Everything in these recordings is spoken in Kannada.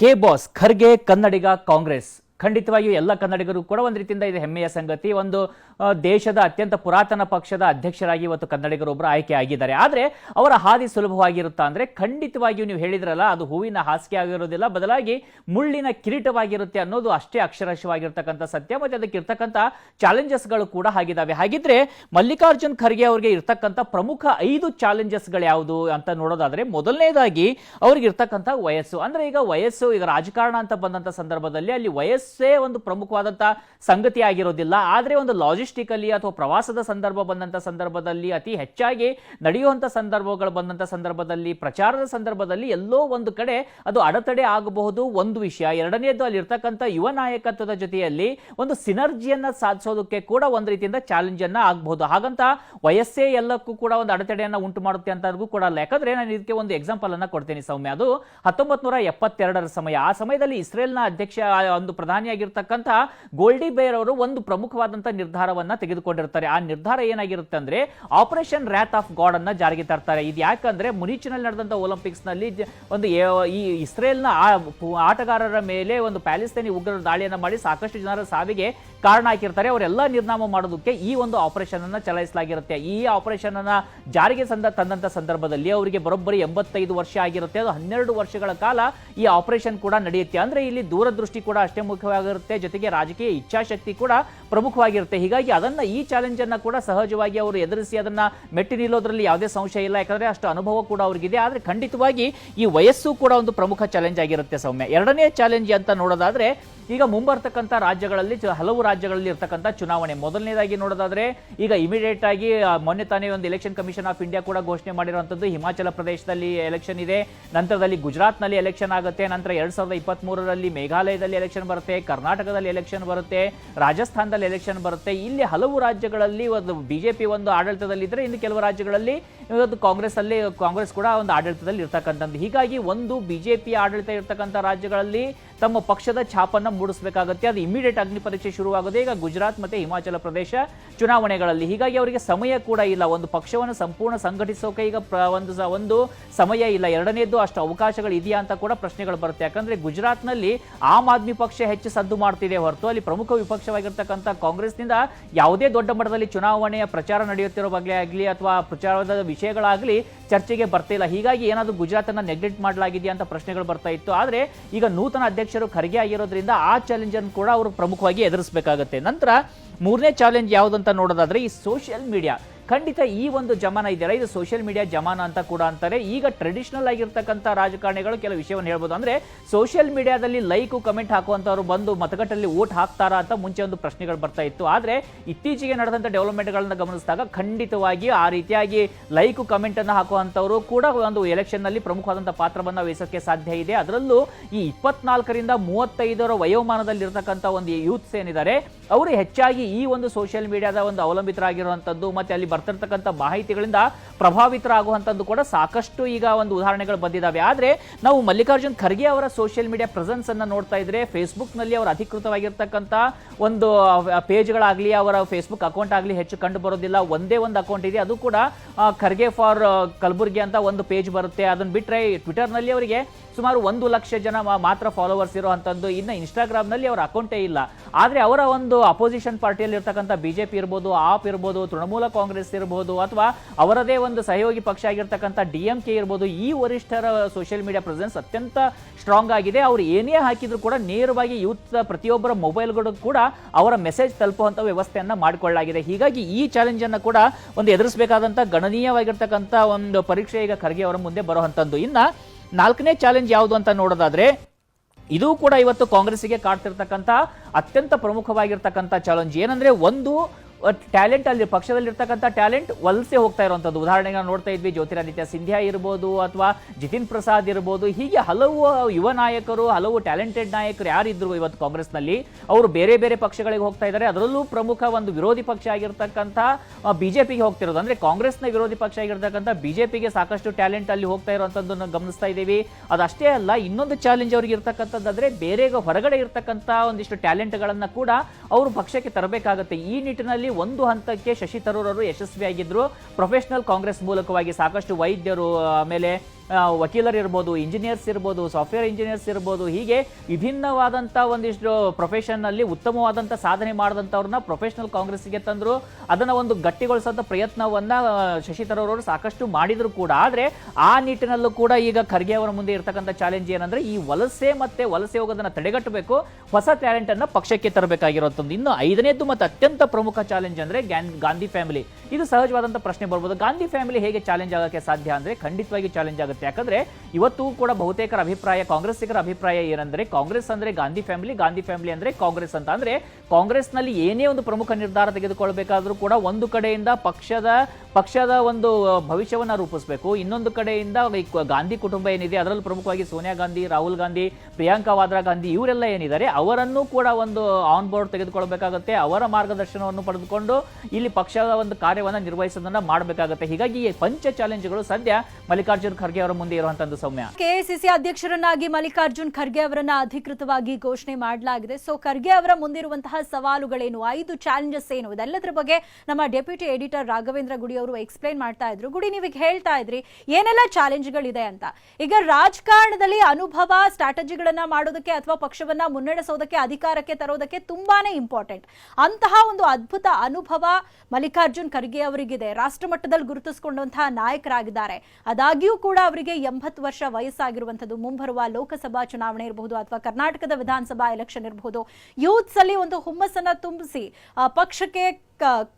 ಕೆ ಬಾಸ್ ಖರ್ಗೆ ಕನ್ನಡಿಗ ಕಾಂಗ್ರೆಸ್. ಖಂಡಿತವಾಗಿಯೂ ಎಲ್ಲ ಕನ್ನಡಿಗರು ಕೂಡ ಒಂದು ರೀತಿಯಿಂದ ಇದು ಹೆಮ್ಮೆಯ ಸಂಗತಿ. ಒಂದು ದೇಶದ ಅತ್ಯಂತ ಪುರಾತನ ಪಕ್ಷದ ಅಧ್ಯಕ್ಷರಾಗಿ ಇವತ್ತು ಕನ್ನಡಿಗರೊಬ್ಬರು ಆಯ್ಕೆ ಆಗಿದ್ದಾರೆ. ಆದರೆ ಅವರ ಹಾದಿ ಸುಲಭವಾಗಿರುತ್ತಾ ಅಂದರೆ ಖಂಡಿತವಾಗಿಯೂ ನೀವು ಹೇಳಿದ್ರಲ್ಲ, ಅದು ಹೂವಿನ ಹಾಸಿಗೆ ಆಗಿರೋದಿಲ್ಲ, ಬದಲಾಗಿ ಮುಳ್ಳಿನ ಕಿರೀಟವಾಗಿರುತ್ತೆ ಅನ್ನೋದು ಅಷ್ಟೇ ಅಕ್ಷರಶವಾಗಿರ್ತಕ್ಕಂಥ ಸತ್ಯ ಮತ್ತು ಅದಕ್ಕೆ ಇರ್ತಕ್ಕಂಥ ಚಾಲೆಂಜಸ್ಗಳು ಕೂಡ ಆಗಿದ್ದಾವೆ. ಹಾಗಿದ್ರೆ ಮಲ್ಲಿಕಾರ್ಜುನ್ ಖರ್ಗೆ ಅವರಿಗೆ ಇರ್ತಕ್ಕಂಥ ಪ್ರಮುಖ ಐದು ಚಾಲೆಂಜಸ್ಗಳು ಯಾವುದು ಅಂತ ನೋಡೋದಾದ್ರೆ ಮೊದಲನೇದಾಗಿ ಅವ್ರಿಗೆ ಇರ್ತಕ್ಕಂಥ ವಯಸ್ಸು. ಅಂದ್ರೆ ಈಗ ವಯಸ್ಸು, ಈಗ ರಾಜಕಾರಣ ಅಂತ ಬಂದಂತ ಸಂದರ್ಭದಲ್ಲಿ ಅಲ್ಲಿ ವಯಸ್ಸೇ ಒಂದು ಪ್ರಮುಖವಾದಂತ ಸಂಗತಿ ಆಗಿರೋದಿಲ್ಲ. ಆದ್ರೆ ಒಂದು ಲಾಜಿಸ್ಟಿಕಲಿ ಅಥವಾ ಪ್ರವಾಸದ ಸಂದರ್ಭ ಬಂದಂತ ಸಂದರ್ಭದಲ್ಲಿ ಅತಿ ಹೆಚ್ಚಾಗಿ ನಡೆಯುವಂತ ಸಂದರ್ಭಗಳು ಬಂದಂತ ಸಂದರ್ಭದಲ್ಲಿ, ಪ್ರಚಾರದ ಸಂದರ್ಭದಲ್ಲಿ ಎಲ್ಲೋ ಒಂದು ಕಡೆ ಅದು ಅಡೆತಡೆ ಆಗಬಹುದು. ಒಂದು ವಿಷಯ ಎರಡನೇದು ಅಲ್ಲಿರ್ತಕ್ಕಂಥ ಯುವ ನಾಯಕತ್ವದ ಜೊತೆಯಲ್ಲಿ ಒಂದು ಸಿನರ್ಜಿಯನ್ನ ಸಾಧಿಸೋದಕ್ಕೆ ಕೂಡ ಒಂದು ರೀತಿಯಿಂದ ಚಾಲೆಂಜ್ ಅನ್ನ ಆಗಬಹುದು. ಹಾಗಂತ ವಯಸ್ಸೇ ಎಲ್ಲಕ್ಕೂ ಕೂಡ ಒಂದು ಅಡೆತಡೆಯನ್ನ ಉಂಟು ಮಾಡುತ್ತೆ ಅಂತ ಕೂಡ ಅಲ್ಲ. ಯಾಕಂದ್ರೆ ನಾನು ಇದಕ್ಕೆ ಒಂದು ಎಕ್ಸಾಂಪಲ್ ಅನ್ನ ಕೊಡ್ತೀನಿ ಸೌಮ್ಯ. ಅದು ಹತ್ತೊಂಬತ್ತು ನೂರ ಎಪ್ಪತ್ತೆರಡರ ಸಮಯ. ಆ ಸಮಯದಲ್ಲಿ ಇಸ್ರೇಲ್ನ ಅಧ್ಯಕ್ಷ ಒಂದು ಒಂದು ಪ್ರಧಾನಿಯಾಗಿರ್ತಕ್ಕಂಥ ಗೋಲ್ಡಿ ಬೇರ್ ಅವರು ಒಂದು ಪ್ರಮುಖವಾದಂತಹ ನಿರ್ಧಾರವನ್ನ ತೆಗೆದುಕೊಂಡಿರ್ತಾರೆ. ಆ ನಿರ್ಧಾರ ಏನಾಗಿರುತ್ತೆ ಅಂದ್ರೆ ಆಪರೇಷನ್ ರ್ಯಾತ್ ಆಫ್ ಗಾಡ್ ಅನ್ನ ಜಾರಿಗೆ ತರ್ತಾರೆ. ಇದು ಯಾಕಂದ್ರೆ ಮುನಿಚಿನಲ್ಲಿ ನಡೆದಂತಹ ಒಲಿಂಪಿಕ್ಸ್ನಲ್ಲಿ ಒಂದು ಈ ಇಸ್ರೇಲ್ನ ಆಟಗಾರರ ಮೇಲೆ ಒಂದು ಪ್ಯಾಲೆಸ್ತೇನಿ ಉಗ್ರರ ದಾಳಿಯನ್ನ ಮಾಡಿ ಸಾಕಷ್ಟು ಜನರ ಸಾವಿಗೆ ಕಾರಣ ಹಾಕಿರ್ತಾರೆ. ಅವರೆಲ್ಲ ನಿರ್ನಾಮ ಮಾಡೋದಕ್ಕೆ ಈ ಒಂದು ಆಪರೇಷನ್ ಅನ್ನ ಚಲಾಯಿಸಲಾಗಿರುತ್ತೆ. ಈ ಆಪರೇಷನ್ ಅನ್ನ ಜಾರಿಗೆ ಸಂದ ತಂದಂತ ಸಂದರ್ಭದಲ್ಲಿ ಅವರಿಗೆ ಬರೋಬ್ಬರಿ ಎಂಬತ್ತೈದು ವರ್ಷ ಆಗಿರುತ್ತೆ. ಅದು ಹನ್ನೆರಡು ವರ್ಷಗಳ ಕಾಲ ಈ ಆಪರೇಷನ್ ಕೂಡ ನಡೆಯುತ್ತೆ. ಅಂದ್ರೆ ಇಲ್ಲಿ ದೂರದೃಷ್ಟಿ ಕೂಡ ಅಷ್ಟೇ ಮುಖ್ಯವಾಗಿರುತ್ತೆ ಜೊತೆಗೆ ರಾಜಕೀಯ ಇಚ್ಛಾಶಕ್ತಿ ಕೂಡ ಪ್ರಮುಖವಾಗಿರುತ್ತೆ. ಹೀಗಾಗಿ ಅದನ್ನ ಈ ಚಾಲೆಂಜ್ ಅನ್ನ ಕೂಡ ಸಹಜವಾಗಿ ಅವರು ಎದುರಿಸಿ ಅದನ್ನ ಮೆಟ್ಟಿ ನಿಲ್ಲೋದ್ರಲ್ಲಿ ಯಾವುದೇ ಸಂಶಯ ಇಲ್ಲ. ಯಾಕಂದ್ರೆ ಅಷ್ಟು ಅನುಭವ ಕೂಡ ಅವ್ರಿಗಿದೆ. ಆದ್ರೆ ಖಂಡಿತವಾಗಿ ಈ ವಯಸ್ಸು ಕೂಡ ಒಂದು ಪ್ರಮುಖ ಚಾಲೆಂಜ್ ಆಗಿರುತ್ತೆ ಸೌಮ್ಯ. ಎರಡನೇ ಚಾಲೆಂಜ್ ಅಂತ ನೋಡೋದಾದ್ರೆ, ಈಗ ಮುಂಬರ್ತಕ್ಕಂಥ ರಾಜ್ಯಗಳಲ್ಲಿ ಹಲವು ರಾಜ್ಯಗಳಲ್ಲಿ ಇರ್ತಕ್ಕಂಥ ಚುನಾವಣೆ. ಮೊದಲನೇದಾಗಿ ನೋಡೋದಾದ್ರೆ, ಈಗ ಇಮಿಡಿಯೇಟ್ ಆಗಿ ಮೊನ್ನೆ ತಾನೇ ಒಂದು ಎಲೆಕ್ಷನ್ ಕಮಿಷನ್ ಆಫ್ ಇಂಡಿಯಾ ಕೂಡ ಘೋಷಣೆ ಮಾಡಿರುವಂಥದ್ದು. ಹಿಮಾಚಲ ಪ್ರದೇಶದಲ್ಲಿ ಎಲೆಕ್ಷನ್ ಇದೆ. ನಂತರದಲ್ಲಿ ಗುಜರಾತ್ನಲ್ಲಿ ಎಲೆಕ್ಷನ್ ಆಗುತ್ತೆ. ನಂತರ ಎರಡ್ ಸಾವಿರದ ಇಪ್ಪತ್ತ್ ಮೇಘಾಲಯದಲ್ಲಿ ಎಲೆಕ್ಷನ್ ಬರುತ್ತೆ. ಕರ್ನಾಟಕದಲ್ಲಿ ಎಲೆಕ್ಷನ್ ಬರುತ್ತೆ, ರಾಜಸ್ಥಾನದಲ್ಲಿ ಎಲೆಕ್ಷನ್ ಬರುತ್ತೆ, ಇಲ್ಲಿ ಹಲವು ರಾಜ್ಯಗಳಲ್ಲಿ ಒಂದು ಬಿಜೆಪಿ ಒಂದು ಆಡಳಿತದಲ್ಲಿದ್ರೆ ಇನ್ನು ಕೆಲವು ರಾಜ್ಯಗಳಲ್ಲಿ ಕಾಂಗ್ರೆಸ್ ಅಲ್ಲಿ ಕಾಂಗ್ರೆಸ್ ಕೂಡ ಒಂದು ಆಡಳಿತದಲ್ಲಿ ಇರ್ತಕ್ಕಂಥದ್ದು. ಹೀಗಾಗಿ ಒಂದು ಬಿಜೆಪಿ ಆಡಳಿತ ಇರ್ತಕ್ಕಂಥ ರಾಜ್ಯಗಳಲ್ಲಿ ತಮ್ಮ ಪಕ್ಷದ ಛಾಪನ್ನ ಮೂಡಿಸಬೇಕಾಗುತ್ತೆ. ಅದು ಇಮಿಡಿಯೇಟ್ ಅಗ್ನಿ ಪರೀಕ್ಷೆ ಶುರುವಾಗೋದೇ ಈಗ ಗುಜರಾತ್ ಮತ್ತೆ ಹಿಮಾಚಲ ಪ್ರದೇಶ ಚುನಾವಣೆಗಳಲ್ಲಿ. ಹೀಗಾಗಿ ಅವರಿಗೆ ಸಮಯ ಕೂಡ ಇಲ್ಲ. ಒಂದು ಪಕ್ಷವನ್ನು ಸಂಪೂರ್ಣ ಸಂಘಟಿಸೋಕೆ ಈಗ ಒಂದು ಒಂದು ಸಮಯ ಇಲ್ಲ. ಎರಡನೇದು ಅಷ್ಟು ಅವಕಾಶಗಳು ಇದೆಯಾ ಅಂತ ಕೂಡ ಪ್ರಶ್ನೆಗಳು ಬರುತ್ತೆ. ಯಾಕಂದ್ರೆ ಗುಜರಾತ್ನಲ್ಲಿ ಆಮ್ ಆದ್ಮಿ ಪಕ್ಷ ಹೆಚ್ಚು ಸದ್ದು ಮಾಡ್ತಿದೆ ಹೊರತು ಅಲ್ಲಿ ಪ್ರಮುಖ ವಿಪಕ್ಷವಾಗಿರ್ತಕ್ಕಂಥ ಕಾಂಗ್ರೆಸ್ನಿಂದ ಯಾವುದೇ ದೊಡ್ಡ ಮಟ್ಟದಲ್ಲಿ ಚುನಾವಣೆಯ ಪ್ರಚಾರ ನಡೆಯುತ್ತಿರೋ ಬಗ್ಗೆ ಆಗಲಿ ಅಥವಾ ಪ್ರಚಾರದ ವಿಷಯಗಳಾಗಲಿ ಚರ್ಚೆಗೆ ಬರ್ತಿಲ್ಲ ಹೀಗಾಗಿ ಏನಾದರೂ ಗುಜರಾತನ್ನು ನೆಗ್ಲೆಕ್ಟ್ ಮಾಡಲಾಗಿದೆಯಾ ಅಂತ ಪ್ರಶ್ನೆಗಳು ಬರ್ತಾ ಇತ್ತು. ಆದರೆ ಈಗ ನೂತನ ಅಧ್ಯಕ್ಷರು ಖರ್ಗೆ ಆಗಿರೋದ್ರಿಂದ ಆ ಚಾಲೆಂಜ್ ಅನ್ನು ಕೂಡ ಅವರು ಪ್ರಮುಖವಾಗಿ ಎದುರಿಸಬೇಕಾಗುತ್ತೆ. ನಂತರ ಮೂರನೇ ಚಾಲೆಂಜ್ ಯಾವುದಂತ ನೋಡೋದಾದ್ರೆ ಈ ಸೋಷಿಯಲ್ ಮೀಡಿಯಾ ಖಂಡಿತ ಈ ಒಂದು ಜಮಾನ ಇದೆಯಲ್ಲ, ಇದು ಸೋಷಿಯಲ್ ಮೀಡಿಯಾ ಜಮಾನ ಅಂತ ಕೂಡ ಅಂತಾರೆ. ಈಗ ಟ್ರೆಡಿಷನಲ್ ಆಗಿರ್ತಕ್ಕಂಥ ರಾಜಕಾರಣಿಗಳು ಕೆಲವು ವಿಷಯವನ್ನು ಹೇಳ್ಬೋದು. ಅಂದ್ರೆ ಸೋಷಿಯಲ್ ಮೀಡಿಯಾದಲ್ಲಿ ಲೈಕ್ ಕಮೆಂಟ್ ಹಾಕುವಂತವರು ಬಂದು ಮತಗಟ್ಟಲ್ಲಿ ಓಟ್ ಹಾಕ್ತಾರಾ ಅಂತ ಮುಂಚೆ ಒಂದು ಪ್ರಶ್ನೆಗಳು ಬರ್ತಾ ಇತ್ತು. ಆದ್ರೆ ಇತ್ತೀಚೆಗೆ ನಡೆದಂತ ಡೆವಲಪ್ಮೆಂಟ್ಗಳನ್ನ ಗಮನಿಸಿದಾಗ ಖಂಡಿತವಾಗಿ ಆ ರೀತಿಯಾಗಿ ಲೈಕ್ ಕಮೆಂಟ್ ಅನ್ನು ಹಾಕುವಂತವರು ಕೂಡ ಒಂದು ಎಲೆಕ್ಷನ್ನಲ್ಲಿ ಪ್ರಮುಖವಾದಂತಹ ಪಾತ್ರವನ್ನ ವಹಿಸೋಕೆ ಸಾಧ್ಯ ಇದೆ. ಅದರಲ್ಲೂ ಈ ಇಪ್ಪತ್ನಾಲ್ಕರಿಂದ ಮೂವತ್ತೈದರ ವಯೋಮಾನದಲ್ಲಿ ಇರತಕ್ಕಂಥ ಒಂದು ಯೂತ್ಸ್ ಏನಿದ್ದಾರೆ, ಅವರು ಹೆಚ್ಚಾಗಿ ಈ ಒಂದು ಸೋಷಿಯಲ್ ಮೀಡಿಯಾದ ಒಂದು ಅವಲಂಬಿತರಾಗಿರುವಂಥದ್ದು, ಮತ್ತೆ ಅಲ್ಲಿ ಬರ್ತಿರ್ತಕ್ಕಂಥ ಮಾಹಿತಿಗಳಿಂದ ಪ್ರಭಾವಿತರಾಗುವಂಥದ್ದು ಕೂಡ ಸಾಕಷ್ಟು ಈಗ ಒಂದು ಉದಾಹರಣೆಗಳು ಬಂದಿದ್ದಾವೆ. ಆದ್ರೆ ನಾವು ಮಲ್ಲಿಕಾರ್ಜುನ್ ಖರ್ಗೆ ಅವರ ಸೋಷಿಯಲ್ ಮೀಡಿಯಾ ಪ್ರೆಸೆನ್ಸ್ ಅನ್ನು ನೋಡ್ತಾ ಇದ್ರೆ ಫೇಸ್ಬುಕ್ನಲ್ಲಿ ಅವರ ಅಧಿಕೃತವಾಗಿರ್ತಕ್ಕಂಥ ಒಂದು ಪೇಜ್ಗಳಾಗಲಿ ಅವರ ಫೇಸ್ಬುಕ್ ಅಕೌಂಟ್ ಆಗಲಿ ಹೆಚ್ಚು ಕಂಡು ಬರೋದಿಲ್ಲ. ಒಂದೇ ಒಂದು ಅಕೌಂಟ್ ಇದೆ. ಅದು ಕೂಡ ಖರ್ಗೆ ಫಾರ್ ಕಲಬುರ್ಗಿ ಅಂತ ಒಂದು ಪೇಜ್ ಬರುತ್ತೆ. ಅದನ್ನು ಬಿಟ್ರೆ ಟ್ವಿಟರ್ನಲ್ಲಿ ಅವರಿಗೆ ಸುಮಾರು ಒಂದು ಲಕ್ಷ ಜನ ಮಾತ್ರ ಫಾಲೋವರ್ಸ್ ಇರುವಂಥದ್ದು. ಇನ್ನು ಇನ್ಸ್ಟಾಗ್ರಾಮ್ನಲ್ಲಿ ಅವರ ಅಕೌಂಟೇ ಇಲ್ಲ. ಆದ್ರೆ ಅವರ ಒಂದು ಅಪೋಸಿಷನ್ ಪಾರ್ಟಿಯಲ್ಲಿ ಇರ್ತಕ್ಕಂಥ ಬಿಜೆಪಿ ಇರ್ಬೋದು, ಆಪ್ ಇರ್ಬೋದು, ತೃಣಮೂಲ ಕಾಂಗ್ರೆಸ್ ಇರ್ಬೋದು ಅಥವಾ ಅವರದೇ ಒಂದು ಸಹಯೋಗಿ ಪಕ್ಷ ಆಗಿರ್ತಕ್ಕಂಥ ಡಿ ಎಂ ಕೆ ಇರ್ಬೋದು ಈ ವರಿಷ್ಠರ ಸೋಷಿಯಲ್ ಮೀಡಿಯಾ ಪ್ರೆಸೆನ್ಸ್ ಅತ್ಯಂತ ಸ್ಟ್ರಾಂಗ್ ಆಗಿದೆ. ಅವರು ಏನೇ ಹಾಕಿದ್ರು ಕೂಡ ನೇರವಾಗಿ ಯೂತ್ ಪ್ರತಿಯೊಬ್ಬರ ಮೊಬೈಲ್ಗಳು ಕೂಡ ಅವರ ಮೆಸೇಜ್ ತಲುಪುವಂಥ ವ್ಯವಸ್ಥೆಯನ್ನ ಮಾಡಿಕೊಳ್ಳಲಾಗಿದೆ. ಹೀಗಾಗಿ ಈ ಚಾಲೆಂಜ್ ಅನ್ನು ಕೂಡ ಒಂದು ಎದುರಿಸಬೇಕಾದಂತ ಗಣನೀಯವಾಗಿರ್ತಕ್ಕಂಥ ಒಂದು ಪರೀಕ್ಷೆ ಈಗ ಖರ್ಗೆ ಅವರ ಮುಂದೆ ಬರುವಂತದ್ದು ಇನ್ನ ನಾಲ್ಕನೇ ಚಾಲೆಂಜ್ ಯಾವುದು ಅಂತ ನೋಡೋದಾದ್ರೆ, ಇದು ಕೂಡ ಇವತ್ತು ಕಾಂಗ್ರೆಸ್ಸಿಗೆ ಕಾಡ್ತಿರ್ತಕ್ಕಂಥ ಅತ್ಯಂತ ಪ್ರಮುಖವಾಗಿರ್ತಕ್ಕಂಥ ಚಾಲೆಂಜ್ ಏನಂದ್ರೆ ಒಂದು ಟ್ಯಾಲೆಂಟ್ ಅಲ್ಲಿ ಪಕ್ಷದಲ್ಲಿರ್ತಕ್ಕಂಥ ಟ್ಯಾಲೆಂಟ್ ವಲಸೆ ಹೋಗ್ತಾ ಇರುವಂಥದ್ದು. ಉದಾಹರಣೆಗೆ ನಾವು ನೋಡ್ತಾ ಇದ್ವಿ, ಜ್ಯೋತಿರಾದಿತ್ಯ ಸಿಂಧ್ಯಾ ಇರ್ಬೋದು ಅಥವಾ ಜಿತಿನ್ ಪ್ರಸಾದ್ ಇರ್ಬೋದು, ಹೀಗೆ ಹಲವು ಯುವ ನಾಯಕರು, ಹಲವು ಟ್ಯಾಲೆಂಟೆಡ್ ನಾಯಕರು ಯಾರಿದ್ರು ಇವತ್ತು ಕಾಂಗ್ರೆಸ್ನಲ್ಲಿ, ಅವರು ಬೇರೆ ಬೇರೆ ಪಕ್ಷಗಳಿಗೆ ಹೋಗ್ತಾ ಇದ್ದಾರೆ. ಅದರಲ್ಲೂ ಪ್ರಮುಖ ಒಂದು ವಿರೋಧಿ ಪಕ್ಷ ಆಗಿರ್ತಕ್ಕಂಥ ಬಿಜೆಪಿಗೆ ಹೋಗ್ತಿರೋದು. ಅಂದ್ರೆ ಕಾಂಗ್ರೆಸ್ನ ವಿರೋಧಿ ಪಕ್ಷ ಆಗಿರ್ತಕ್ಕಂಥ ಬಿಜೆಪಿಗೆ ಸಾಕಷ್ಟು ಟ್ಯಾಲೆಂಟ್ ಅಲ್ಲಿ ಹೋಗ್ತಾ ಇರುವಂತದ್ದನ್ನು ಗಮನಿಸ್ತಾ ಇದ್ದೀವಿ. ಅದಷ್ಟೇ ಅಲ್ಲ, ಇನ್ನೊಂದು ಚಾಲೆಂಜ್ ಅವ್ರಿಗೆ ಇರ್ತಕ್ಕಂಥದ್ದಾದ್ರೆ ಬೇರೆ ಹೊರಗಡೆ ಇರ್ತಕ್ಕಂಥ ಒಂದಿಷ್ಟು ಟ್ಯಾಲೆಂಟ್ಗಳನ್ನು ಕೂಡ ಅವರು ಪಕ್ಷಕ್ಕೆ ತರಬೇಕಾಗುತ್ತೆ. ಈ ನಿಟ್ಟಿನಲ್ಲಿ ಒಂದು ಹಂತಕ್ಕೆ ಶಶಿ ತರೂರ್ ಅವರು ಯಶಸ್ವಿಯಾಗಿದ್ರು. ಪ್ರೊಫೆಷನಲ್ ಕಾಂಗ್ರೆಸ್ ಮೂಲಕವಾಗಿ ಸಾಕಷ್ಟು ವೈದ್ಯರು ಆಮೇಲೆ ವಕೀಲರು ಇರ್ಬೋದು ಇಂಜಿನಿಯರ್ಸ್ ಇರ್ಬೋದು ಸಾಫ್ಟ್ವೇರ್ ಇಂಜಿನಿಯರ್ಸ್ ಇರ್ಬೋದು, ಹೀಗೆ ವಿಭಿನ್ನವಾದಂಥ ಒಂದಿಷ್ಟು ಪ್ರೊಫೆಷನ್ನಲ್ಲಿ ಉತ್ತಮವಾದಂಥ ಸಾಧನೆ ಮಾಡಿದಂಥವ್ರನ್ನ ಪ್ರೊಫೆಷನಲ್ ಕಾಂಗ್ರೆಸ್ಗೆ ತಂದರು. ಅದನ್ನು ಒಂದು ಗಟ್ಟಿಗೊಳಿಸೋಂಥ ಪ್ರಯತ್ನವನ್ನ ಶಶಿ ಅವರು ಸಾಕಷ್ಟು ಮಾಡಿದ್ರು ಕೂಡ. ಆದರೆ ಆ ನಿಟ್ಟಿನಲ್ಲೂ ಕೂಡ ಈಗ ಖರ್ಗೆ ಅವರ ಮುಂದೆ ಇರ್ತಕ್ಕಂಥ ಚಾಲೆಂಜ್ ಏನಂದ್ರೆ ಈ ವಲಸೆ ಮತ್ತೆ ವಲಸೆ ಹೋಗೋದನ್ನ ತಡೆಗಟ್ಟಬೇಕು, ಹೊಸ ಟ್ಯಾಲೆಂಟನ್ನು ಪಕ್ಷಕ್ಕೆ ತರಬೇಕಾಗಿರೋಂಥದ್ದು. ಇನ್ನು ಐದನೇದು ಮತ್ತು ಅತ್ಯಂತ ಪ್ರಮುಖ ಚಾಲೆಂಜ್ ಅಂದರೆ ಗಾಂಧಿ ಫ್ಯಾಮಿಲಿ ಇದು ಸಹಜವಾದಂಥ ಪ್ರಶ್ನೆ ಬರ್ಬೋದು. ಗಾಂಧಿ ಫ್ಯಾಮಿಲಿ ಹೇಗೆ ಚಾಲೆಂಜ್ ಆಗೋಕ್ಕೆ ಸಾಧ್ಯ ಅಂದರೆ ಖಂಡಿತವಾಗಿ ಚಾಲೆಂಜ್ ಆಗುತ್ತೆ. ಯಾಕಂದ್ರೆ ಇವತ್ತು ಕೂಡ ಬಹುತೇಕರ ಅಭಿಪ್ರಾಯ, ಕಾಂಗ್ರೆಸ್ಸಿಗರ ಅಭಿಪ್ರಾಯ ಏನಂದ್ರೆ, ಕಾಂಗ್ರೆಸ್ ಅಂದ್ರೆ ಗಾಂಧಿ ಫ್ಯಾಮಿಲಿ ಗಾಂಧಿ ಫ್ಯಾಮಿಲಿ ಅಂದ್ರೆ ಕಾಂಗ್ರೆಸ್ ಅಂತ. ಅಂದ್ರೆ ಕಾಂಗ್ರೆಸ್ನಲ್ಲಿ ಏನೇ ಒಂದು ಪ್ರಮುಖ ನಿರ್ಧಾರ ತೆಗೆದುಕೊಳ್ಬೇಕಾದ್ರೂ ಕೂಡ ಒಂದು ಕಡೆಯಿಂದ ಪಕ್ಷದ ಪಕ್ಷದ ಒಂದು ಭವಿಷ್ಯವನ್ನ ರೂಪಿಸಬೇಕು. ಇನ್ನೊಂದು ಕಡೆಯಿಂದ ಗಾಂಧಿ ಕುಟುಂಬ ಏನಿದೆ, ಅದರಲ್ಲೂ ಪ್ರಮುಖವಾಗಿ ಸೋನಿಯಾ ಗಾಂಧಿ, ರಾಹುಲ್ ಗಾಂಧಿ, ಪ್ರಿಯಾಂಕಾ ವಾದ್ರಾ ಗಾಂಧಿ, ಇವರೆಲ್ಲ ಏನಿದ್ದಾರೆ, ಅವರನ್ನು ಕೂಡ ಒಂದು ಆನ್ ಬೋರ್ಡ್ ತೆಗೆದುಕೊಳ್ಬೇಕಾಗುತ್ತೆ. ಅವರ ಮಾರ್ಗದರ್ಶನವನ್ನು ಪಡೆದುಕೊಂಡು ಇಲ್ಲಿ ಪಕ್ಷದ ಒಂದು ಕಾರ್ಯವನ್ನ ನಿರ್ವಹಿಸೋದನ್ನ ಮಾಡಬೇಕಾಗುತ್ತೆ. ಹೀಗಾಗಿ ಈ ಪಂಚ ಚಾಲೆಂಜ್ಗಳು ಸದ್ಯ ಮಲ್ಲಿಕಾರ್ಜುನ್ ಖರ್ಗೆ ಅವರ ಮುಂದೆ ಇರುವಂತದ್ದು ಸೌಮ್ಯ. ಕೆಎಸಿಸಿ ಅಧ್ಯಕ್ಷರನ್ನಾಗಿ ಮಲ್ಲಿಕಾರ್ಜುನ್ ಖರ್ಗೆ ಅವರನ್ನ ಅಧಿಕೃತವಾಗಿ ಘೋಷಣೆ ಮಾಡಲಾಗಿದೆ. ಸೊ, ಖರ್ಗೆ ಅವರ ಮುಂದಿರುವಂತಹ ಸವಾಲುಗಳೇನು? ಐದು ಚಾಲೆಂಜಸ್ ಏನು? ಇದೆಲ್ಲದರ ಬಗ್ಗೆ ನಮ್ಮ ಡೆಪ್ಯೂಟಿ ಎಡಿಟರ್ ರಾಘವೇಂದ್ರ ಗುಡಿ ಅವರು ಎಕ್ಸ್ಪ್ಲೈನ್ ಮಾಡ್ತಾ ಇದ್ರು. ಗುಡಿ, ನೀವೀಗ ಹೇಳ್ತಾ ಇದ್ರಿ, ಏನೆಲ್ಲ ಚಾಲೆಂಜ್ಗಳಿದೆ ಅಂತ. ಈಗ ರಾಜಕಾರಣದಲ್ಲಿ ಅನುಭವ, ಸ್ಟ್ರಾಟಜಿಗಳನ್ನ ಮಾಡೋದಕ್ಕೆ ಅಥವಾ ಪಕ್ಷವನ್ನ ಮುನ್ನಡೆಸೋದಕ್ಕೆ, ಅಧಿಕಾರಕ್ಕೆ ತರೋದಕ್ಕೆ ತುಂಬಾನೇ ಇಂಪಾರ್ಟೆಂಟ್ ಅಂತಹ ಒಂದು ಅದ್ಭುತ ಅನುಭವ ಮಲ್ಲಿಕಾರ್ಜುನ್ ಖರ್ಗೆ ಅವರಿಗಿದೆ. ರಾಷ್ಟ್ರ ಮಟ್ಟದಲ್ಲಿ ಗುರುತಿಸಿಕೊಂಡಂತಹ ನಾಯಕರಾಗಿದ್ದಾರೆ. ಆದಾಗ್ಯೂ ಕೂಡ ಅವರಿಗೆ ಎಂಬತ್ತು ವರ್ಷ ವಯಸ್ಸಾಗಿರುವಂಥದ್ದು. ಮುಂಬರುವ ಲೋಕಸಭಾ ಚುನಾವಣೆ ಇರಬಹುದು ಅಥವಾ ಕರ್ನಾಟಕದ ವಿಧಾನಸಭಾ ಎಲೆಕ್ಷನ್ ಇರಬಹುದು. ಯೂತ್ಸ್ ಅಲ್ಲಿ ಒಂದು ಹುಮ್ಮಸ್ಸನ್ನ ತುಂಬಿಸಿ ಪಕ್ಷಕ್ಕೆ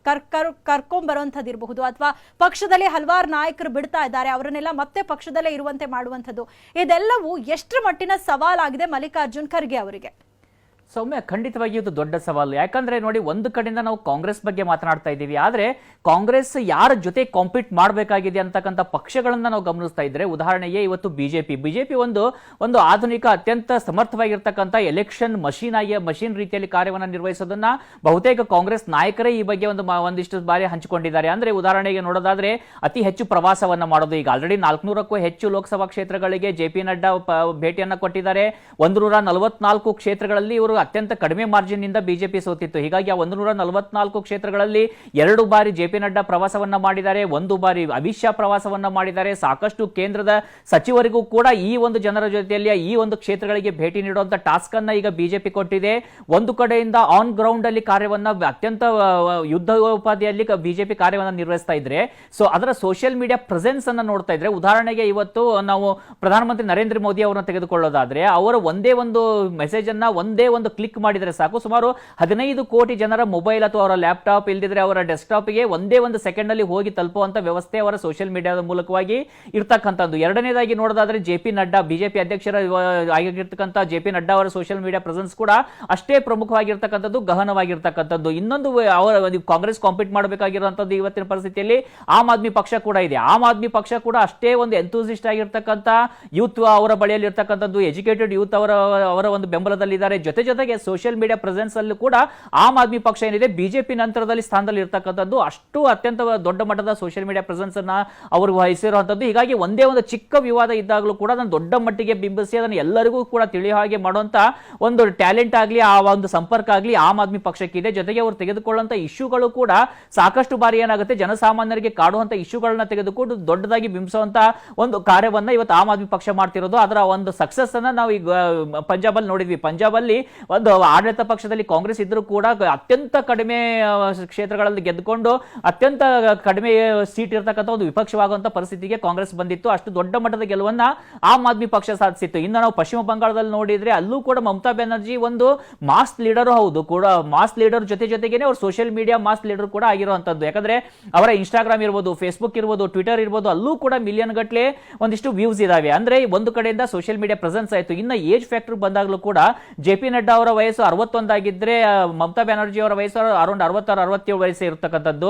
ಕರ್ ಕರ್ ಕರ್ಕೊಂಬರುವಂಥದ್ದು ಇರಬಹುದು. ಅಥವಾ ಪಕ್ಷದಲ್ಲಿ ಹಲವಾರು ನಾಯಕರು ಬಿಡ್ತಾ ಇದ್ದಾರೆ. ಅವರನ್ನೆಲ್ಲ ಮತ್ತೆ ಪಕ್ಷದಲ್ಲೇ ಇರುವಂತೆ ಮಾಡುವಂಥದ್ದು. ಇದೆಲ್ಲವೂ ಎಷ್ಟರ ಮಟ್ಟಿನ ಸವಾಲಾಗಿದೆ ಮಲ್ಲಿಕಾರ್ಜುನ್ ಖರ್ಗೆ ಅವರಿಗೆ. ಸೌಮ್ಯ ಖಂಡಿತವಾಗಿ ಇದು ದೊಡ್ಡ ಸವಾಲು. ಯಾಕಂದ್ರೆ ನೋಡಿ, ಒಂದು ಕಡೆಯಿಂದ ನಾವು ಕಾಂಗ್ರೆಸ್ ಬಗ್ಗೆ ಮಾತನಾಡ್ತಾ ಇದ್ದೀವಿ. ಆದರೆ ಕಾಂಗ್ರೆಸ್ ಯಾರ ಜೊತೆ ಕಾಂಪೀಟ್ ಮಾಡಬೇಕಾಗಿದೆ ಅಂತಕ್ಕಂಥ ಪಕ್ಷಗಳನ್ನ ನಾವು ಗಮನಿಸ್ತಾ ಇದ್ರೆ, ಉದಾಹರಣೆಗೆ ಇವತ್ತು ಬಿಜೆಪಿ. ಬಿಜೆಪಿ ಒಂದು ಒಂದು ಆಧುನಿಕ ಅತ್ಯಂತ ಸಮರ್ಥವಾಗಿರ್ತಕ್ಕಂಥ ಎಲೆಕ್ಷನ್ ಮಷೀನ್ ಆಗಿ ಮಷೀನ್ ರೀತಿಯಲ್ಲಿ ಕಾರ್ಯವನ್ನು ನಿರ್ವಹಿಸೋದನ್ನ ಬಹುತೇಕ ಕಾಂಗ್ರೆಸ್ ನಾಯಕರೇ ಈ ಬಗ್ಗೆ ಒಂದು ಒಂದಿಷ್ಟು ಬಾರಿ ಹಂಚಿಕೊಂಡಿದ್ದಾರೆ. ಅಂದ್ರೆ ಉದಾಹರಣೆಗೆ ನೋಡೋದಾದ್ರೆ, ಅತಿ ಹೆಚ್ಚು ಪ್ರವಾಸವನ್ನ ಮಾಡೋದು ಈಗ. ಆಲ್ರೆಡಿ ನಾಲ್ಕುನೂರಕ್ಕೂ ಹೆಚ್ಚು ಲೋಕಸಭಾ ಕ್ಷೇತ್ರಗಳಿಗೆ ಜೆ ಪಿ ನಡ್ಡಾ ಭೇಟಿಯನ್ನ ಕೊಟ್ಟಿದ್ದಾರೆ. ಒಂದು ನೂರ ನಲವತ್ನಾಲ್ಕು ಕ್ಷೇತ್ರಗಳಲ್ಲಿ ಇವರು ಅತ್ಯಂತ ಕಡಿಮೆ ಮಾರ್ಜಿನ್ನಿಂದ ಬಿಜೆಪಿ ಸೋತಿತ್ತು. ಹೀಗಾಗಿ ಆ ಒಂದು ನೂರ ನಲವತ್ನಾಲ್ಕು ಕ್ಷೇತ್ರಗಳಲ್ಲಿ ಎರಡು ಬಾರಿ ಜೆ ಪಿ ನಡ್ಡಾ ಪ್ರವಾಸವನ್ನ ಮಾಡಿದ್ದಾರೆ, ಒಂದು ಬಾರಿ ಅಮಿತ್ ಶಾ ಪ್ರವಾಸವನ್ನ ಮಾಡಿದ್ದಾರೆ. ಸಾಕಷ್ಟು ಕೇಂದ್ರದ ಸಚಿವರಿಗೂ ಕೂಡ ಈ ಒಂದು ಜನರ ಜೊತೆಯಲ್ಲಿ ಈ ಒಂದು ಕ್ಷೇತ್ರಗಳಿಗೆ ಭೇಟಿ ನೀಡುವಂತ ಟಾಸ್ಕ್ ಅನ್ನ ಈಗ ಬಿಜೆಪಿ ಕೊಟ್ಟಿದೆ. ಒಂದು ಕಡೆಯಿಂದ ಆನ್ ಗ್ರೌಂಡ್ ಅಲ್ಲಿ ಕಾರ್ಯವನ್ನ ಅತ್ಯಂತ ಯುದ್ಧ ಯುದ್ಧೋಪಾದಿಯಲ್ಲಿ ಬಿಜೆಪಿ ಕಾರ್ಯವನ್ನ ನಿರ್ವಹಿಸ್ತಾ ಇದ್ರೆ, ಸೊ ಅದರ ಸೋಷಿಯಲ್ ಮೀಡಿಯಾ ಪ್ರೆಸೆನ್ಸ್ ಅನ್ನ ನೋಡ್ತಾ ಇದ್ರೆ, ಉದಾಹರಣೆಗೆ ಇವತ್ತು ನಾವು ಪ್ರಧಾನಮಂತ್ರಿ ನರೇಂದ್ರ ಮೋದಿ ಅವರನ್ನ ತೆಗೆದುಕೊಳ್ಳೋದಾದ್ರೆ, ಅವರ ಒಂದೇ ಒಂದು ಮೆಸೇಜ್ ಅನ್ನ, ಒಂದೇ ಒಂದು ಕ್ಲಿಕ್ ಮಾಡಿದರೆ ಸಾಕು. ಸುಮಾರು ಹದಿನೈದು ಕೋಟಿ ಜನರ ಮೊಬೈಲ್ ಅಥವಾ ಅವರ ಲ್ಯಾಪ್ಟಾಪ್ ಇಲ್ದಿದ್ರೆ ಅವರ ಡೆಸ್ಕ್ಟಾಪ್ಗೆ ಒಂದೇ ಒಂದು ಸೆಕೆಂಡ್ ಅಲ್ಲಿ ಹೋಗಿ ತಲುಪುವಂತ ವ್ಯವಸ್ಥೆ ಅವರ ಸೋಷಿಯಲ್ ಮೀಡಿಯಾದ ಮೂಲಕವಾಗಿ ಇರ್ತಕ್ಕಂಥದ್ದು. ಎರಡನೇದಾಗಿ ನೋಡೋದಾದ್ರೆ ಜೆ ಪಿ ನಡ್ಡಾ, ಬಿಜೆಪಿ ಅಧ್ಯಕ್ಷರ ಆಗಿರ್ತಕ್ಕಂಥ ಜೆ ಪಿ ನಡ್ಡಾ ಅವರ ಸೋಷಿಯಲ್ ಮೀಡಿಯಾ ಪ್ರೆಸೆನ್ಸ್ ಕೂಡ ಅಷ್ಟೇ ಪ್ರಮುಖವಾಗಿರ್ತಕ್ಕಂಥದ್ದು, ಗಹನವಾಗಿರ್ತಕ್ಕಂಥದ್ದು. ಇನ್ನೊಂದು ಅವರ ಒಂದು ಕಾಂಗ್ರೆಸ್ ಕಾಂಪೀಟ್ ಮಾಡಬೇಕಾಗಿರುವಂತದ್ದು ಇವತ್ತಿನ ಪರಿಸ್ಥಿತಿಯಲ್ಲಿ ಆಮ್ ಆದ್ಮಿ ಪಕ್ಷ ಕೂಡ ಇದೆ. ಆಮ್ ಆದ್ಮಿ ಪಕ್ಷ ಕೂಡ ಅಷ್ಟೇ ಒಂದು ಎಂತೂಸಿಸ್ಟ್ ಆಗಿರ್ತಕ್ಕಂಥ ಯೂತ್ ಅವರ ಬಳಿಯಲ್ಲಿ ಇರ್ತಕ್ಕಂಥದ್ದು ಎಜುಕೇಟೆಡ್ ಯೂತ್ ಅವರ ಅವರ ಒಂದು ಬೆಂಬಲದಲ್ಲಿದ್ದಾರೆ. ಜೊತೆ ಜೊತೆಗೆ ಸೋಷಿಯಲ್ ಮೀಡಿಯಾ ಪ್ರೆಸೆನ್ಸ್ ಅಲ್ಲೂ ಕೂಡ ಆಮ್ ಆದ್ಮಿ ಪಕ್ಷ ಏನಿದೆ ಬಿಜೆಪಿ ನಂತರದಲ್ಲಿ ಸ್ಥಾನದಲ್ಲಿ ಇರ್ತಕ್ಕಂಥದ್ದು ಅಷ್ಟು ಅತ್ಯಂತ ದೊಡ್ಡ ಮಟ್ಟದ ಸೋಷಿಯಲ್ ಮೀಡಿಯಾ ಪ್ರೆಸೆನ್ಸ್ ಅನ್ನ ಅವರು ವಹಿಸಿರುವಂತದ್ದು ಹೀಗಾಗಿ ಒಂದೇ ಒಂದು ಚಿಕ್ಕ ವಿವಾದ ಇದ್ದಾಗಲೂ ಕೂಡ ಅದನ್ನು ದೊಡ್ಡ ಮಟ್ಟಿಗೆ ಬಿಂಬಿಸಿ ಅದನ್ನು ಎಲ್ಲರಿಗೂ ಕೂಡ ತಿಳಿಯೋ ಹಾಗೆ ಮಾಡುವಂತ ಒಂದು ಟ್ಯಾಲೆಂಟ್ ಆಗಲಿ, ಆ ಒಂದು ಸಂಪರ್ಕ ಆಗಲಿ ಆಮ್ ಆದ್ಮಿ ಪಕ್ಷಕ್ಕಿದೆ ಜೊತೆಗೆ ಅವರು ತೆಗೆದುಕೊಳ್ಳುವಂತ ಇಶ್ಯೂಗಳು ಕೂಡ ಸಾಕಷ್ಟು ಬಾರಿ ಏನಾಗುತ್ತೆ, ಜನಸಾಮಾನ್ಯರಿಗೆ ಕಾಡುವಂತ ಇಶ್ಯೂಗಳನ್ನ ತೆಗೆದುಕೊಂಡು ದೊಡ್ಡದಾಗಿ ಬಿಂಬಿಸುವಂತ ಒಂದು ಕಾರ್ಯವನ್ನ ಇವತ್ತು ಆಮ್ ಆದ್ಮಿ ಪಕ್ಷ ಮಾಡ್ತಿರೋದು. ಅದರ ಒಂದು ಸಕ್ಸಸ್ ಅನ್ನ ನಾವು ಈಗ ಪಂಜಾಬ್ ಅಲ್ಲಿ ನೋಡಿದ್ವಿ. ಪಂಜಾಬ್ ಅಲ್ಲಿ ಒಂದು ಆಡಳಿತ ಪಕ್ಷದಲ್ಲಿ ಕಾಂಗ್ರೆಸ್ ಇದ್ರೂ ಕೂಡ ಅತ್ಯಂತ ಕಡಿಮೆ ಕ್ಷೇತ್ರಗಳಲ್ಲಿ ಗೆದ್ದುಕೊಂಡು ಅತ್ಯಂತ ಕಡಿಮೆ ಸೀಟ್ ಇರತಕ್ಕಂಥ ಒಂದು ವಿಪಕ್ಷವಾಗುವಂತ ಪರಿಸ್ಥಿತಿಗೆ ಕಾಂಗ್ರೆಸ್ ಬಂದಿತ್ತು. ಅಷ್ಟು ದೊಡ್ಡ ಮಟ್ಟದ ಗೆಲುವನ್ನ ಆಮ್ ಆದ್ಮಿ ಪಕ್ಷ ಸಾಧಿಸಿತ್ತು. ಇನ್ನು ನಾವು ಪಶ್ಚಿಮ ಬಂಗಾಳದಲ್ಲಿ ನೋಡಿದ್ರೆ ಅಲ್ಲೂ ಕೂಡ ಮಮತಾ ಬ್ಯಾನರ್ಜಿ ಒಂದು ಮಾಸ್ ಲೀಡರ್ ಹೌದು ಕೂಡ, ಮಾಸ್ ಲೀಡರ್ ಜೊತೆ ಜೊತೆಗೇನೆ ಅವರು ಸೋಷಿಯಲ್ ಮೀಡಿಯಾ ಮಾಸ್ ಲೀಡರ್ ಕೂಡ ಆಗಿರುವಂತದ್ದು ಯಾಕಂದ್ರೆ ಅವರ ಇನ್ಸ್ಟಾಗ್ರಾಮ್ ಇರ್ಬೋದು ಫೇಸ್ಬುಕ್ ಇರ್ಬೋದು ಟ್ವಿಟರ್ ಇರ್ಬೋದು, ಅಲ್ಲೂ ಕೂಡ ಮಿಲಿಯನ್ ಗಟ್ಟಲೆ ಒಂದಿಷ್ಟು ವ್ಯೂಸ್ ಇದಾವೆ. ಅಂದ್ರೆ ಒಂದು ಕಡೆಯಿಂದ ಸೋಷಿಯಲ್ ಮೀಡಿಯಾ ಪ್ರೆಸೆನ್ಸ್ ಆಯಿತು. ಇನ್ನು ಏಜ್ ಫ್ಯಾಕ್ಟರ್ ಬಂದಾಗಲೂ ಕೂಡ ಜೆ ಪಿ ನಡ್ಡಾ ಅವರ ವಯಸ್ಸು ಅರವತ್ತೊಂದಾಗಿದ್ರೆ ಆ, ಮಮತಾ ಬ್ಯಾನರ್ಜಿ ಅವರ ವಯಸ್ಸು ಅರೌಂಡ್ ಅರವತ್ತಾರು ಅರವತ್ತೇಳು ವಯಸ್ಸು ಇರತಕ್ಕಂಥದ್ದು.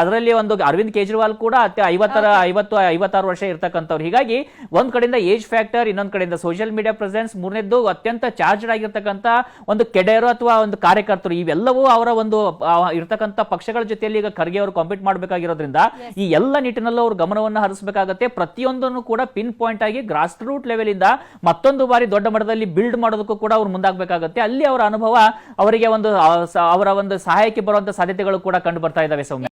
ಅದರಲ್ಲಿ ಒಂದು ಅರವಿಂದ್ ಕೇಜ್ರಿವಾಲ್ ಕೂಡ ಅತ್ಯ ಐವತ್ತರ ಐವತ್ತು ಐವತ್ತಾರು ವರ್ಷ ಇರ್ತಕ್ಕಂಥವ್ರು. ಹೀಗಾಗಿ ಒಂದ್ ಕಡೆಯಿಂದ ಏಜ್ ಫ್ಯಾಕ್ಟರ್ ಇನ್ನೊಂದ್ ಕಡೆಯಿಂದ ಸೋಷಿಯಲ್ ಮೀಡಿಯಾ ಪ್ರೆಸೆನ್ಸ್ ಮೂರನೇದ್ದು ಅತ್ಯಂತ ಚಾರ್ಜ್ಡ್ ಆಗಿರ್ತಕ್ಕಂಥ ಒಂದು ಕೆಡೆಯರು ಅಥವಾ ಒಂದು ಕಾರ್ಯಕರ್ತರು. ಇವೆಲ್ಲವೂ ಅವರ ಒಂದು ಇರತಕ್ಕಂಥ ಇರ್ತಕ್ಕಂಥ ಪಕ್ಷಗಳ ಜೊತೆಯಲ್ಲಿ ಈಗ ಖರ್ಗೆ ಅವರು ಕಾಂಪೀಟ್ ಮಾಡಬೇಕಾಗಿರೋದ್ರಿಂದ ಈ ಎಲ್ಲ ನಿಟ್ಟಿನಲ್ಲೂ ಅವರು ಗಮನವನ್ನು ಹರಿಸಬೇಕಾಗತ್ತೆ. ಪ್ರತಿಯೊಂದನ್ನು ಕೂಡ ಪಿನ್ ಪಾಯಿಂಟ್ ಆಗಿ ಗ್ರಾಸ್ ರೂಟ್ ಲೆವೆಲ್ ಇಂದ ಮತ್ತೊಂದು ಬಾರಿ ದೊಡ್ಡ ಮಟ್ಟದಲ್ಲಿ ಬಿಲ್ಡ್ ಮಾಡೋದಕ್ಕೂ ಕೂಡ ಅವ್ರು ಮುಂದಾಗಬೇಕಾಗತ್ತೆ. ಅಲ್ಲಿ ಅವರ ಅನುಭವ ಅವರಿಗೆ ಒಂದು ಅವರ ಒಂದು ಸಹಾಯಕ್ಕೆ ಬರುವಂತ ಸಾಧ್ಯತೆಗಳು ಕೂಡ ಕಂಡು ಬರ್ತಾ ಇದಾವೆ ಸೌಮ್ಯ.